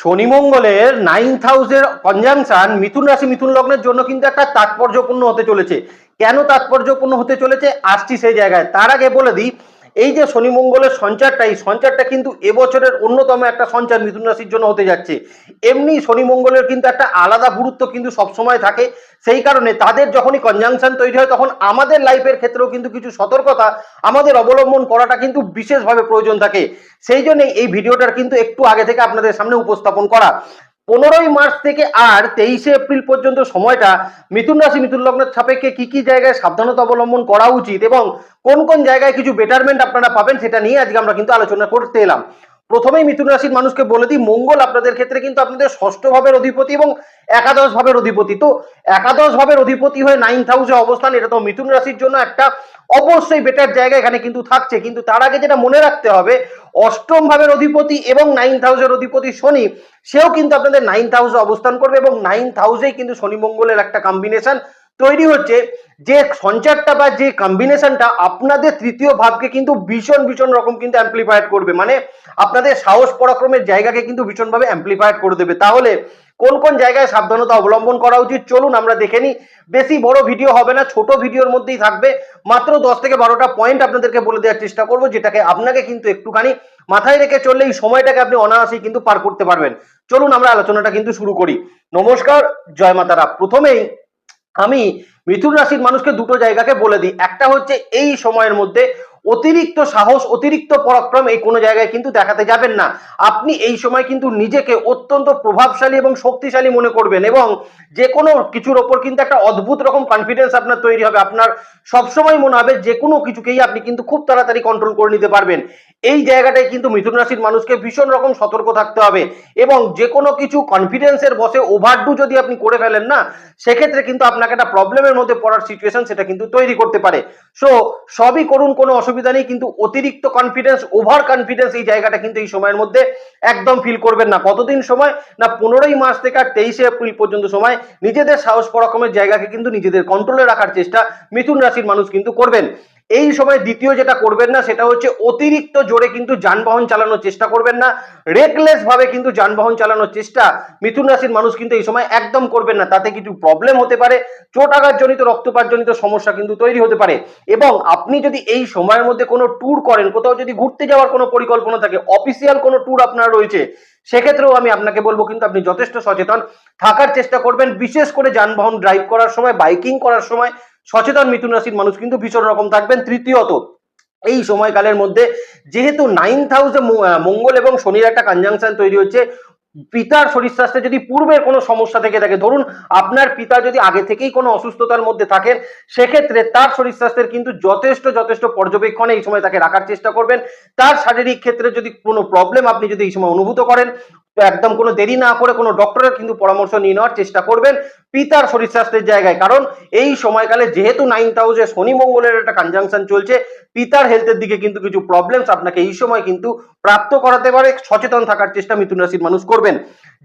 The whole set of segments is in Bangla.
শনি মঙ্গলের নাইন্থ হাউসের কনজাংশন মিথুন রাশি মিথুন লগ্নের জন্য কিন্তু একটা তাৎপর্যপূর্ণ হতে চলেছে। কেন তাৎপর্যপূর্ণ হতে চলেছে? আসছি সেই জায়গায়। তার আগে বলে দিই এই যে শনি মঙ্গলের সঞ্চারটা, এই সঞ্চারটা কিন্তু এবছরের অন্যতম একটা সঞ্চার মিথুন রাশির জন্য হতে যাচ্ছে। এমনি শনি মঙ্গলের কিন্তু একটা আলাদা গুরুত্ব কিন্তু সবসময় থাকে। সেই কারণে তাদের যখনই কনজাংশন তৈরি হয়, তখন আমাদের লাইফের ক্ষেত্রেও কিন্তু কিছু সতর্কতা, আমাদের অবলম্বন করাটা কিন্তু বিশেষভাবে প্রয়োজন থাকে। সেই জন্যই এই ভিডিওটার কিন্তু একটু আগে থেকে আপনাদের সামনে উপস্থাপন করা। পনেরোই মার্চ থেকে আর তেইশে এপ্রিল পর্যন্ত সময়টা মিথুন রাশি, মিথুন লগ্নের সাপেক্ষে কি কি জায়গায় সাবধানতা অবলম্বন করা উচিত এবং কোন কোন জায়গায় কিছু বেটারমেন্ট আপনারা পাবেন সেটা নিয়ে আজকে আমরা কিন্তু আলোচনা করতে এলাম। প্রথমেই মিথুন রাশির মানুষকে বলে দিই, মঙ্গল আপনাদের ক্ষেত্রে কিন্তু আপনাদের ষষ্ঠ ভাবের অধিপতি এবং একাদশ ভাবের অধিপতি। তো একাদশ ভাবের অধিপতি হয়ে নাইন্থ হাউসে অবস্থান, এটা তো মিথুন রাশির জন্য একটা অবশ্যই বেটার জায়গা এখানে কিন্তু থাকছে। কিন্তু তার আগে যেটা মনে রাখতে হবে, অষ্টম ভাবের অধিপতি এবং নাইন্থ হাউসের অধিপতি শনি, সেও কিন্তু আপনাদের নাইন্থ হাউসে অবস্থান করবে এবং নাইন্থ হাউসেই কিন্তু শনি মঙ্গলের একটা কম্বিনেশন তৈরি হচ্ছে। যে সঞ্চারটা বা যে কম্বিনেশনটা আপনাদের তৃতীয় ভাবকে কিন্তু ভীষণ ভীষণ রকম কিন্তু অ্যাম্পলিফাইড করবে। মানে আপনাদের সাহস পরাক্রমের জায়গাকে কিন্তু ভীষণভাবে অ্যাম্পলিফাইড করে দেবে। তাহলে কোন কোন জায়গায় সাবধানতা অবলম্বন করা উচিত? চলুন, আমরা দেখে নিই। বেশি বড় ভিডিও হবে না, ছোট ভিডিওর মধ্যেই থাকবে। মাত্র দশ থেকে বারোটা পয়েন্ট আপনাদেরকে বলে দেওয়ার চেষ্টা করব, যেটাকে আপনাকে কিন্তু একটুখানি মাথায় রেখে চললে এই সময়টাকে আপনি অনায়াসেই কিন্তু পার করতে পারবেন। চলুন, আমরা আলোচনাটা কিন্তু শুরু করি। নমস্কার, জয় মাতারা প্রথমেই আমি মিথুন রাশির মানুষকে দুটো জায়গাকে বলে দিই। একটা হচ্ছে এই সময়ের মধ্যে অতিরিক্ত সাহস, অতিরিক্ত পরাক্রম এই কোনো জায়গায় কিন্তু দেখাতে যাবেন না। আপনি এই সময় কিন্তু নিজেকে অত্যন্ত প্রভাবশালী এবং শক্তিশালী মনে করবেন এবং যে কোনো কিছুর ওপর কিন্তু একটা অদ্ভুত রকম কনফিডেন্স আপনার তৈরি হবে। আপনার সবসময় মনে হবে যে কোনো কিছুকেই আপনি কিন্তু খুব তাড়াতাড়ি কন্ট্রোল করে নিতে পারবেন। এই জায়গাটায় কিন্তু মিথুন রাশির মানুষকে ভীষণ রকম সতর্ক থাকতে হবে এবং যে কোনো কিছু কনফিডেন্সের বসে ওভারডু যদি আপনি করে ফেলেন না, সেক্ষেত্রে কিন্তু আপনাকে একটা প্রবলেমের মধ্যে পড়ার সিচুয়েশন সেটা কিন্তু তৈরি করতে পারে। সো সবই করুন, কোনো অসুবিধা নেই, কিন্তু অতিরিক্ত কনফিডেন্স ওভার কনফিডেন্স এই জায়গাটা কিন্তু এই সময়ের মধ্যে একদম ফিল করবেন না। কতদিন সময়? না, পনেরোই মার্চ থেকে আর তেইশে এপ্রিল পর্যন্ত সময় নিজেদের সাহস পরাক্রমের জায়গাকে কিন্তু নিজেদের কন্ট্রোলে রাখার চেষ্টা মিথুন রাশির মানুষ কিন্তু করবেন। এই সময় দ্বিতীয় যেটা করবেন না, সেটা হচ্ছে অতিরিক্ত জোরে কিন্তু যানবাহন চালানোর চেষ্টা করবেন না। রেকলেস ভাবে কিন্তু যানবাহন চালানোর চেষ্টা মিথুন রাশির মানুষ কিন্তু এই সময় একদম করবেন না। তাতে কিছু প্রবলেম হতে পারে চোট আঘাতজনিত রক্তপাতজনিত সমস্যা কিন্তু তৈরি হতে পারে। এবং আপনি যদি এই সময়ের মধ্যে কোনো ট্যুর করেন, কোথাও যদি ঘুরতে যাওয়ার কোনো পরিকল্পনা থাকে অফিসিয়াল কোনো ট্যুর আপনার রয়েছে, সেক্ষেত্রেও আমি আপনাকে বলব কিন্তু আপনি যথেষ্ট সচেতন। থাকার চেষ্টা করবেন, বিশেষ করে যানবাহন ড্রাইভ করার সময় বাইকিং করার সময় সচেতন মিথুন রাশির মানুষ কিন্তু ভীষণ রকম থাকবেন। তৃতীয়ত, এই সময়কালের মধ্যে যেহেতু নাইন্থ হাউসে মঙ্গল এবং শনির একটা কনজাংশন তৈরি হচ্ছে, পিতার শরীর স্বাস্থ্যে যদি পূর্বের কোনো সমস্যা থেকে থাকে, ধরুন আপনার পিতা যদি আগে থেকেই কোনো অসুস্থতার মধ্যে থাকেন, সেক্ষেত্রে তার শরীর স্বাস্থ্যের কিন্তু যথেষ্ট যথেষ্ট পর্যবেক্ষণে এই সময় তাকে রাখার চেষ্টা করবেন। তার শারীরিক ক্ষেত্রে যদি কোনো প্রবলেম আপনি যদি এই সময় অনুভূত করেন তো একদম কোনো দেরি না করে কোনো ডক্টরের কিন্তু পরামর্শ নিয়ে নেওয়ার চেষ্টা করবেন পিতার শরীর স্বাস্থ্যের জায়গায়। কারণ এই সময়কালে যেহেতু নাইন্থ হাউসে শনি মঙ্গলের একটা কনজাংশন চলছে, পিতার হেলথের দিকে কিন্তু কিছু প্রবলেমস আপনাকে এই সময় কিন্তু প্রাপ্ত করাতে পারে। সচেতন থাকার চেষ্টা মিথুন রাশির মানুষ করবেন।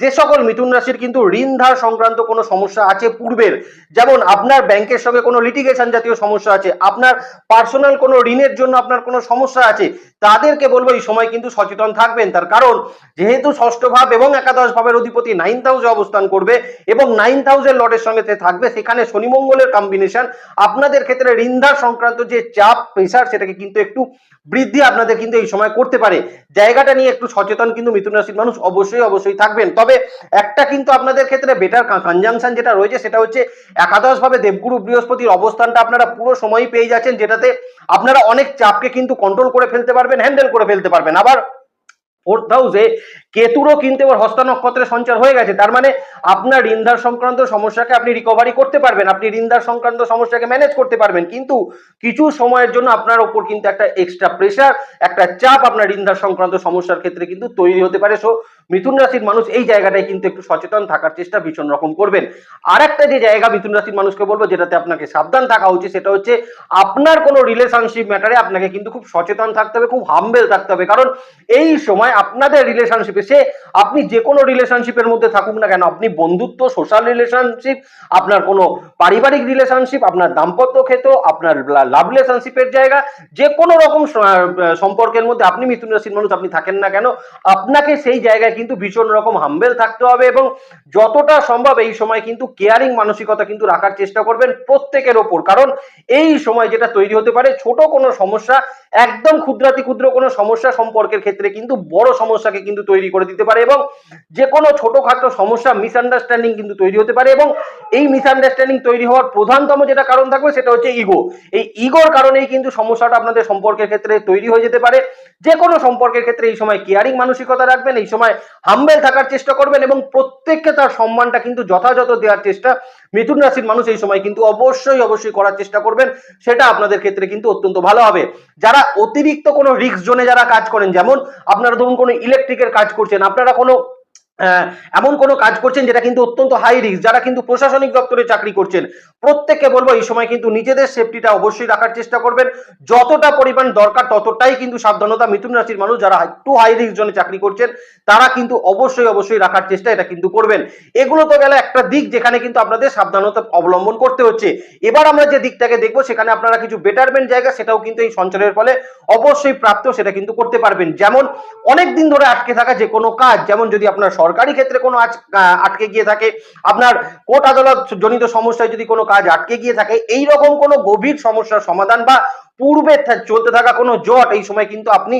যে সকল মিথুন রাশির কিন্তু ঋণ ধার সংক্রান্ত কোনো সমস্যা আছে পূর্বের? যেমন আপনার ব্যাংকের সঙ্গে কোনো লিটিগেশন জাতীয় সমস্যা আছে, আপনার পার্সোনাল কোনো ঋণের জন্য আপনার কোনো সমস্যা আছে, তাদেরকে বলব এই সময় কিন্তু সচেতন থাকবেন। তার কারণ, যেহেতু ষষ্ঠ ভাব এবং একাদশ ভাবের অধিপতি নাইন্থ হাউসে অবস্থান করবে এবং নাইন্থ হাউসের লর্ডের সঙ্গে থাকবে, সেখানে শনিমঙ্গলের কম্বিনেশন আপনাদের ক্ষেত্রে ঋণধার সংক্রান্ত যে চাপ প্রেশার সেটাকে কিন্তু একটু বৃদ্ধি আপনাদের কিন্তু এই সময় করতে পারে। জায়গাটা নিয়ে একটু সচেতন কিন্তু মিথুন রাশির মানুষ অবশ্যই অবশ্যই থাকবেন। তবে একটা কিন্তু আপনাদের ক্ষেত্রে বেটার কনজাংশন যেটা রয়েছে সেটা হচ্ছে একাদশ ভাবে দেবগুরু বৃহস্পতির অবস্থানটা আপনারা পুরো সময়ই পেয়ে যাচ্ছেন, যেটাতে আপনারা অনেক চাপকে কিন্তু কন্ট্রোল করে ফেলতে পারবেন হ্যান্ডেল করে ফেলতে পারবেন। আবার ফোর্থ হাউসে কেতুরও কিন্তু এবার হস্ত নক্ষত্রের সঞ্চার হয়ে গেছে, তার মানে আপনার ঋণধার সংক্রান্ত সমস্যাকে আপনি রিকভারি করতে পারবেন, আপনি ঋণধার সংক্রান্ত সমস্যাকে ম্যানেজ করতে পারবেন, কিন্তু কিছু সময়ের জন্য আপনার ওপর কিন্তু একটা এক্সট্রা প্রেশার একটা চাপ আপনার ঋণধার সংক্রান্ত সমস্যার ক্ষেত্রে কিন্তু তৈরি হতে পারে। সো মিথুন রাশির মানুষ এই জায়গাটায় কিন্তু একটু সচেতন থাকার চেষ্টা ভীষণ রকম করবেন। আর একটা যে জায়গা মিথুন রাশির মানুষকে বলব, যেটাতে আপনাকে সাবধান থাকা উচিত, সেটা হচ্ছে আপনার কোনো রিলেশনশিপ ম্যাটারে আপনাকে কিন্তু খুব সচেতন থাকতে হবে, খুব হাম্বেল থাকতে হবে। কারণ এই সময় আপনাদের রিলেশনশিপে সে আপনি যে কোনো রিলেশনশিপের মধ্যে থাকুক না কেন, আপনি বন্ধুত্ব সোশ্যাল রিলেশনশিপ আপনার কোনো পারিবারিক রিলেশনশিপ আপনার দাম্পত্য ক্ষেত্র, আপনার লাভ রিলেশনশিপের জায়গা, যে কোনো রকম সম্পর্কের মধ্যে আপনি মিথুন রাশির মানুষ আপনি থাকেন না কেন, আপনাকে সেই জায়গায় কিন্তু ভীষণ রকম হাম্বেল থাকতে হবে এবং যতটা সম্ভব এই সময় কিন্তু কেয়ারিং মানসিকতা কিন্তু রাখার চেষ্টা করবেন প্রত্যেকের ওপর। কারণ এই সময় যেটা তৈরি হতে পারে, ছোট কোনো সমস্যা, একদম ক্ষুদ্রাতি ক্ষুদ্র কোনো সমস্যা সম্পর্কের ক্ষেত্রে কিন্তু বড় সমস্যাকে কিন্তু তৈরি করে দিতে পারে এবং যে কোনো ছোটখাটো সমস্যা মিসআন্ডারস্ট্যান্ডিং কিন্তু তৈরি হতে পারে এবং এই মিসআন্ডারস্ট্যান্ডিং তৈরি হওয়ার প্রধানতম যেটা কারণ থাকবে সেটা হচ্ছে ইগো এই ইগোর কারণেই কিন্তু সমস্যাটা আপনাদের সম্পর্কের ক্ষেত্রে তৈরি হয়ে যেতে পারে। যে কোনো সম্পর্কের ক্ষেত্রে এই সময় কেয়ারিং মানসিকতা রাখবেন, এই সময় হাম্বেল থাকার চেষ্টা করবেন এবং প্রত্যেককে তার সম্মানটা কিন্তু যথাযথ দেওয়ার চেষ্টা। মিথুন রাশির মানুষ এই সময় কিন্তু অবশ্যই অবশ্যই করার চেষ্টা করবেন। সেটা আপনাদের ক্ষেত্রে কিন্তু অত্যন্ত ভালো হবে। যারা অতিরিক্ত কোনো রিস্ক জোনে যারা কাজ করেন, যেমন আপনারা ধরুন কোনো ইলেকট্রিকের কাজ করছেন, আপনারা কোনো এমন কোনো কাজ করছেন যেটা কিন্তু অত্যন্ত হাই রিস্ক যারা কিন্তু প্রশাসনিক দপ্তরে চাকরি করছেন। প্রত্যেককে বলব, এই সময় কিন্তু নিজেদের সেফটিটা অবশ্যই রাখার চেষ্টা করবেন। যতটা পরিমাণ দরকার, ততটাই কিন্তু সাবধানতা মিথুন রাশির মানুষ যারা একটু হাই রিস্ক জনে চাকরি করছেন, তারা কিন্তু অবশ্যই অবশ্যই রাখার চেষ্টা এটা কিন্তু করবেন। এগুলো তো গেলে একটা দিক যেখানে কিন্তু আপনাদের সাবধানতা অবলম্বন করতে হচ্ছে। এবার আমরা যে দিকটাকে দেখব, সেখানে আপনারা কিছু বেটারমেন্ট জায়গা, সেটাও কিন্তু এই সঞ্চারের ফলে অবশ্যই প্রাপ্ত, সেটা কিন্তু করতে পারবেন। যেমন অনেক দিন ধরে আটকে থাকা যে কোনো কাজ, যেমন যদি আপনার সরকারি ক্ষেত্রে কোনো আজ আটকে গিয়ে থাকে, আপনার কোর্ট আদালত জনিত সমস্যায় যদি কোনো কাজ আটকে গিয়ে থাকে, এই রকম কোনো গভীর সমস্যার সমাধান বা পূর্বে চলতে থাকা কোনো জট এই সময় কিন্তু আপনি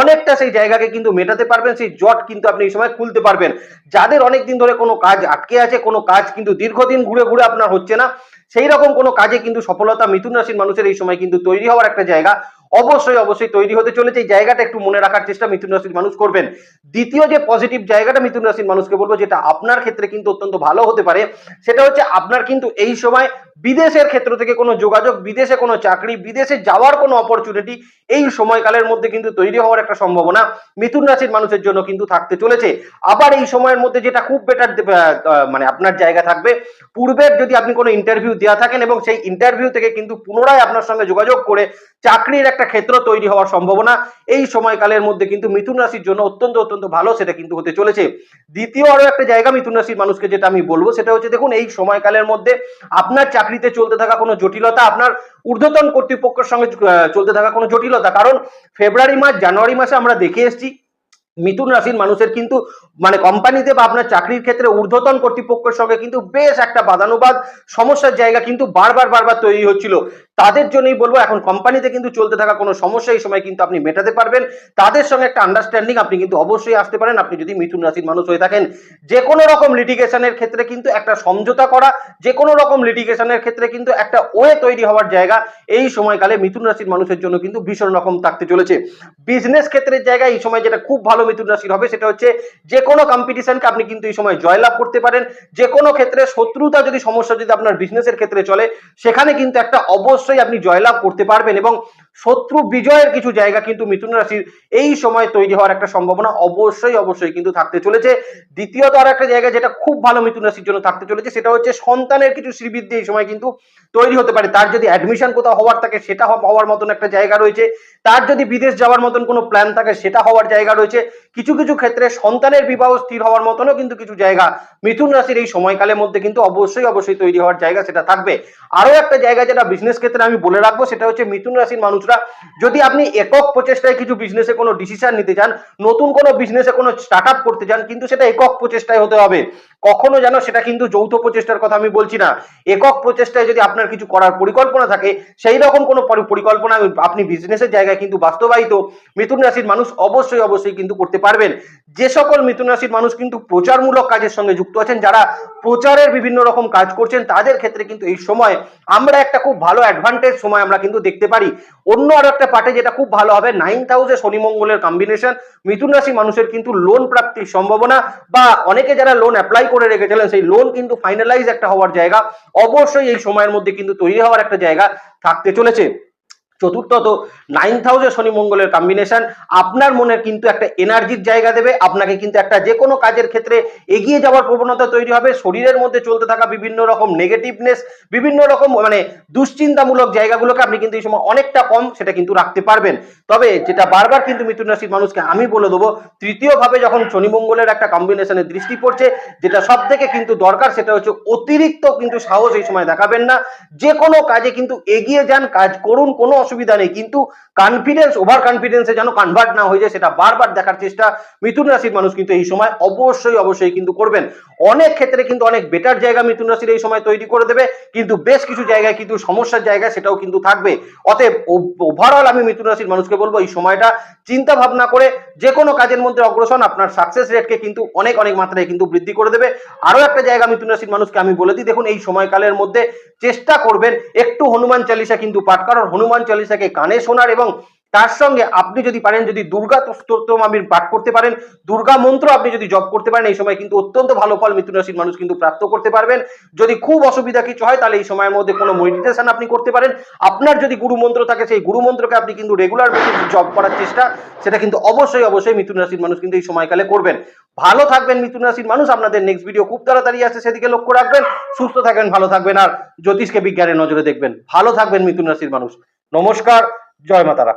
অনেকটা সেই জায়গাকে কিন্তু মেটাতে পারবেন, সেই জট কিন্তু আপনি এই সময় খুলতে পারবেন। যাদের অনেক দিন ধরে কোনো কাজ আটকে আছে, কোনো কাজ কিন্তু দীর্ঘদিন ঘুরে ঘুরে আপনার হচ্ছে না, সেই রকম কোনো কাজে কিন্তু সফলতা মিথুন রাশির মানুষের এই সময় কিন্তু তৈরি হওয়ার একটা জায়গা। অবশ্যই অবশ্যই তৈরি হতে চলেছে। এই জায়গাটা একটু মনে রাখার চেষ্টা মিথুন রাশির মানুষ করবেন। দ্বিতীয় যে পজিটিভ জায়গাটা মিথুন রাশির মানুষকে বলব, যেটা আপনার ক্ষেত্রে কিন্তু অত্যন্ত ভালো হতে পারে, সেটা হচ্ছে আপনার কিন্তু এই সময় বিদেশের ক্ষেত্র থেকে কোনো যোগাযোগ, বিদেশে কোনো চাকরি, বিদেশে যাওয়ার কোনো অপরচুনিটি এই সময়কালের মধ্যে কিন্তু তৈরি হওয়ার একটা সম্ভাবনা মিথুন রাশির মানুষের জন্য কিন্তু থাকতে চলেছে। আবার এই সময়ের মধ্যে যেটা খুব বেটার মানে আপনার জায়গা থাকবে, পূর্বের যদি আপনি কোনো ইন্টারভিউ দেওয়া থাকেন এবং সেই ইন্টারভিউ থেকে কিন্তু পুনরায় আপনার সঙ্গে যোগাযোগ করে চাকরির একটা ক্ষেত্র তৈরি হওয়ার সম্ভাবনা এই সময়কালের মধ্যে কিন্তু মিথুন রাশির জন্য অত্যন্ত অত্যন্ত ভালো সেটা কিন্তু হতে চলেছে। দ্বিতীয় আরও একটা জায়গা মিথুন রাশির মানুষকে যেটা আমি বলব সেটা হচ্ছে দেখুন, এই সময়কালের মধ্যে আপনার চাকরিতে চলতে থাকা কোনো জটিলতা, আপনার ঊর্ধ্বতন কর্তৃপক্ষের সঙ্গে চলতে থাকা কোনো জটিলতা। কারণ ফেব্রুয়ারি মাস, জানুয়ারি মাসে আমরা দেখে এসেছি, মিথুন রাশির মানুষের কিন্তু মানে কোম্পানিতে বা আপনার চাকরির ক্ষেত্রে ঊর্ধ্বতন কর্তৃপক্ষের সঙ্গে কিন্তু বেশ একটা বাদানুবাদ সমস্যার জায়গা কিন্তু বারবার বারবার তৈরি হচ্ছিল। তাদের জন্যই বলব, এখন কোম্পানিতে কিন্তু চলতে থাকা কোনো সমস্যা এই সময় কিন্তু আপনি মেটাতে পারবেন। তাদের সঙ্গে একটা আন্ডারস্ট্যান্ডিং আপনি কিন্তু অবশ্যই আসতে পারেন। আপনি যদি মিথুন রাশির মানুষ হয়ে থাকেন, যে কোনো রকম লিটিগেশনের ক্ষেত্রে কিন্তু একটা সমঝোতা করা, যে কোনো রকম লিটিগেশনের ক্ষেত্রে কিন্তু একটা ওয়ে তৈরি হওয়ার জায়গা এই সময়কালে মিথুন রাশির মানুষের জন্য কিন্তু ভীষণ রকম থাকতে চলেছে। বিজনেস ক্ষেত্রের জায়গায় এই সময় যেটা খুব ভালো মিথুন রাশির হবে সেটা হচ্ছে, যে কোনো কম্পিটিশনকে আপনি কিন্তু এই সময় জয়লাভ করতে পারেন। যে কোনো ক্ষেত্রে শত্রুতা যদি, সমস্যা যদি আপনার বিজনেসের ক্ষেত্রে চলে, সেখানে কিন্তু একটা অবশ্যই আপনি জয়লাভ করতে পারবেন এবং শত্রু বিজয়ের কিছু জায়গা কিন্তু মিথুন রাশির এই সময় তৈরি হওয়ার একটা সম্ভাবনা অবশ্যই অবশ্যই কিন্তু থাকতে চলেছে। দ্বিতীয়ত আর একটা জায়গা যেটা খুব ভালো মিথুন রাশির জন্য থাকতে চলেছে, সেটা হচ্ছে সন্তানের কিছু শ্রীবৃদ্ধি এই সময় কিন্তু তৈরি হতে পারে। তার যদি অ্যাডমিশন কোথাও হওয়ার থাকে, সেটা হওয়ার মতন একটা জায়গা রয়েছে। তার যদি বিদেশ যাওয়ার মতন কোনো প্ল্যান থাকে, সেটা হওয়ার জায়গা রয়েছে। কিছু কিছু ক্ষেত্রে সন্তানের বিবাহ স্থির হওয়ার মতনও কিন্তু কিছু জায়গা মিথুন রাশির এই সময়কালের মধ্যে কিন্তু অবশ্যই অবশ্যই তৈরি হওয়ার জায়গা সেটা থাকবে। আরও একটা জায়গা যেটা বিজনেস ক্ষেত্রে আমি বলে রাখব, সেটা হচ্ছে মিথুন রাশির মানুষরা, যদি আপনি একক প্রচেষ্টায় কিছু বিজনেসে কোনো ডিসিশন নিতে চান, নতুন কোনো বিজনেসে কোনো স্টার্ট করতে চান, কিন্তু সেটা একক প্রচেষ্টায় হতে হবে। কখনো যেন সেটা কিন্তু যৌথ প্রচেষ্টার কথা আমি বলছি না। একক প্রচেষ্টায় যদি আপনার কিছু করার পরিকল্পনা থাকে, সেই রকম কোনো পরি- পরিকল্পনা আপনি বিজনেসের জায়গায় কিন্তু বাস্তবায়িত মিথুন রাশির মানুষ অবশ্যই অবশ্যই কিন্তু করতে পারবেন। যে সকল মিথুন রাশির মানুষ কিন্তু প্রচারমূলক কাজের সঙ্গে যুক্ত আছেন, যারা প্রচারের বিভিন্ন রকম কাজ করছেন, তাদের ক্ষেত্রে কিন্তু এই সময় আমরা একটা খুব ভালো অ্যাডভান্টেজ সময় আমরা কিন্তু দেখতে পারি। অন্য আরও একটা পার্টে যেটা খুব ভালো হবে নাইন্থ হাউসে শনি মঙ্গলের কম্বিনেশন মিথুন রাশি মানুষের কিন্তু লোন প্রাপ্তির সম্ভাবনা বা অনেকে যারা লোন অ্যাপ্লাই করে রেখেছিলেন, সেই লোন কিন্তু ফাইনালাইজ একটা হওয়ার জায়গা। অবশ্যই এই সময়ের মধ্যে কিন্তু তৈরি হওয়ার একটা জায়গা থাকতে চলেছে। চতুর্থত নাইন্থ হাউসে শনি মঙ্গলের কম্বিনেশন আপনার মনে কিন্তু একটা এনার্জির জায়গা দেবে, আপনাকে কিন্তু একটা যে কোনো কাজের ক্ষেত্রে এগিয়ে যাওয়ার প্রবণতা তৈরি হবে, শরীরের মধ্যে চলতে থাকা বিভিন্ন রকম নেগেটিভনেস বিভিন্ন রকম মানে দুশ্চিন্তামূলক জায়গাগুলোকে আপনি কিন্তু এই সময় অনেকটা কম সেটা কিন্তু রাখতে পারবেন। তবে যেটা বারবার কিন্তু মিথুন রাশির মানুষকে আমি বলে দেবো, তৃতীয়ভাবে যখন শনি মঙ্গলের একটা কম্বিনেশনের দৃষ্টি পড়ছে, যেটা সব থেকে কিন্তু দরকার সেটা হচ্ছে অতিরিক্ত কিন্তু সাহস এই সময় দেখাবেন না। যে কোনো কাজে কিন্তু এগিয়ে যান, কাজ করুন, কোনো অসুবিধা নেই, কিন্তু কনফিডেন্স ওভার কনফিডেন্সে যেন কনভার্ট না হয়ে যায়, সেটা বারবার দেখার চেষ্টা মিথুন রাশির মানুষ কিন্তু এই সময় অবশ্যই অবশ্যই কিন্তু করবেন। অনেক ক্ষেত্রে কিন্তু অনেক বেটার জায়গা মিথুন রাশির এই সময় তৈরি করে দেবে, কিন্তু বেশ কিছু জায়গায় কিন্তু সমস্যার জায়গা সেটাও কিন্তু থাকবে। অতএব ওভারঅল আমি মিথুন রাশির মানুষকে বলব, এই সময়টা চিন্তা ভাবনা করে যে কোনো কাজের মধ্যে অগ্রসর, আপনার সাকসেস রেটকে কিন্তু অনেক অনেক মাত্রায় কিন্তু বৃদ্ধি করে দেবে। আরও একটা জায়গা মিথুন রাশির মানুষকে আমি বলে দিই, দেখুন এই সময়কালের মধ্যে চেষ্টা করবেন, একটু হনুমান চালিসা কিন্তু পাঠ করার। হনুমান চালিসাকে কানে শোনার এবং তার সঙ্গে আপনি যদি পারেন, যদি দুর্গা স্তোত্রম আপনি পাঠ করতে পারেন, দুর্গা মন্ত্র আপনি যদি জপ করতে পারেন, এই সময় কিন্তু অত্যন্ত ভালো ফল মিথুন রাশির মানুষ কিন্তু প্রাপ্ত করতে পারবেন। যদি খুব অসুবিধা কিছু হয়, তাহলে এই সময়ের মধ্যে কোনো মেডিটেশন আপনি করতে পারেন। আপনার যদি গুরু মন্ত্র থাকে, সেই গুরু মন্ত্রকে আপনি কিন্তু রেগুলার বেসিস জব করার চেষ্টা, সেটা কিন্তু অবশ্যই অবশ্যই মিথুন রাশির মানুষ কিন্তু এই সময়কালে করবেন। ভালো থাকবেন মিথুন রাশির মানুষ। আপনাদের নেক্সট ভিডিও খুব তাড়াতাড়ি আসছে, সেদিকে লক্ষ্য রাখবেন। সুস্থ থাকবেন, ভালো থাকবেন। আর জ্যোতিষকে বিজ্ঞানের নজরে দেখবেন। ভালো থাকবেন মিথুন রাশির মানুষ। নমস্কার জয় মাতারা।